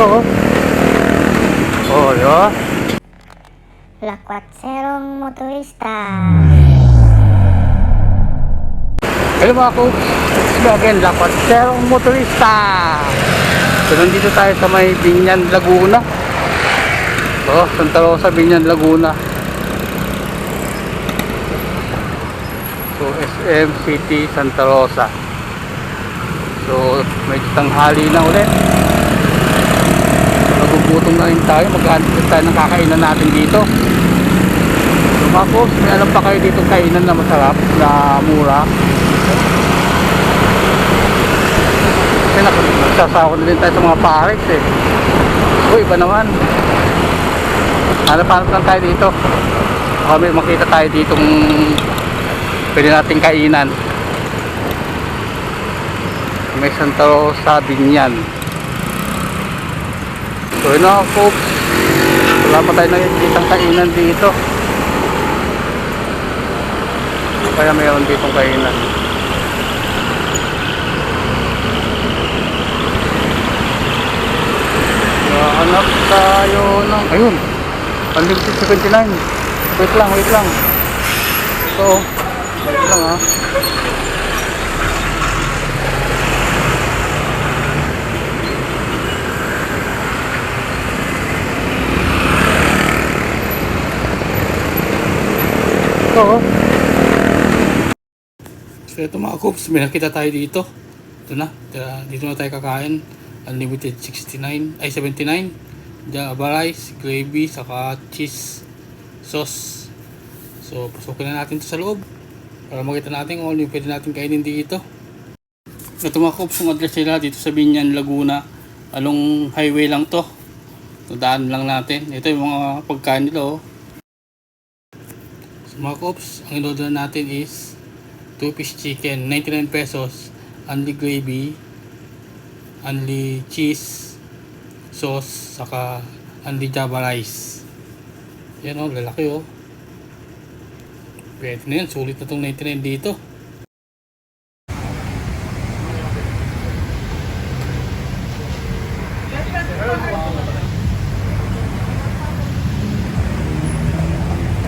Ito, oh. Oh, di ba? Lakwatserong motorista. Hello mga cooks, it's me again, Lapat Serong Motorista. So nandito tayo sa may Binyan, Laguna. So, Santa Rosa, Binyan, Laguna. So, SM City, Santa Rosa. So, may tanghali na ulit. Nagugutom na rin tayo, mag-aantay tayo ng kakainan natin dito. Cooks, may alam pa kayo dito kainan na masarap, na mura. Kasi nagsasawa na din tayo sa mga pares eh. Uy, iba naman. Hanap-hanap lang tayo dito. Baka may makita tayo ditong pwede nating kainan. May Santa Rosa, Binyan. So yun na folks. Wala pa tayo nakikitang kainan dito. Kaya mayroon ditong kainan. Hanap tayo ng... Ayun! Unlimited 79. Wait lang, wait lang. So, wait lang ha. Oh. So ito mga coops, may nakita tayo dito. Ito na, dito na tayo kakain. Unlimited 69, ay 79. Java rice, gravy, saka cheese sauce. So pasukin na natin ito sa loob. Para makita natin kung ano yung pwede natin kainin dito. Ito mga coops, yung address nila dito sa Binyan, Laguna. Along highway lang to. So, daan lang natin. Ito yung mga pagkain nila oh. So mga ang in-order natin is 2 piece chicken, 99 pesos, only gravy, only cheese, sauce, saka only java rice. Yan o, lalaki o. Pwede na yan, sulit na itong 99 dito.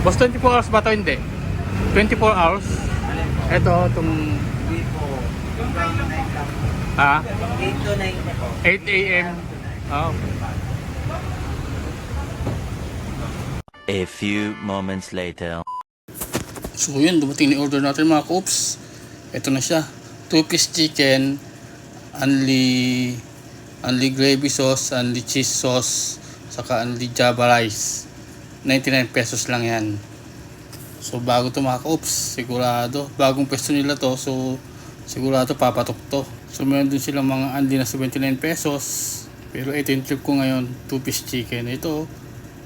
Boss, 24 hours ba ito? Hindi. 24 hours. Ito, itong... Ha? 8 to 9 na po. 8 a.m. Oh. A few moments later. So yun, dumating ni order natin mga coops. Ito na siya. 2 piece chicken, only only gravy sauce, only cheese sauce, saka only java rice. 99 pesos lang yan. So bago to mga coops, sigurado. Bagong pwesto nila to, so sigurado papatok to. So meron din silang mga only na 79 pesos. Pero ito yung trip ko ngayon, 2 piece chicken. Ito,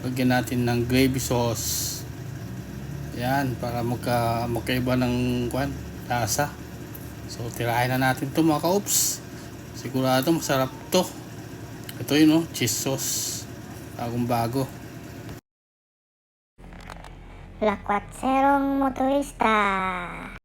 lagyan natin ng gravy sauce. Yan, para magka, magkaiba ng kwan, lasa. So, tirahin na natin to mga ka-oops. Sigurado masarap to. Ito yun, oh, cheese sauce. Bagong bago. Lakwatserong motorista.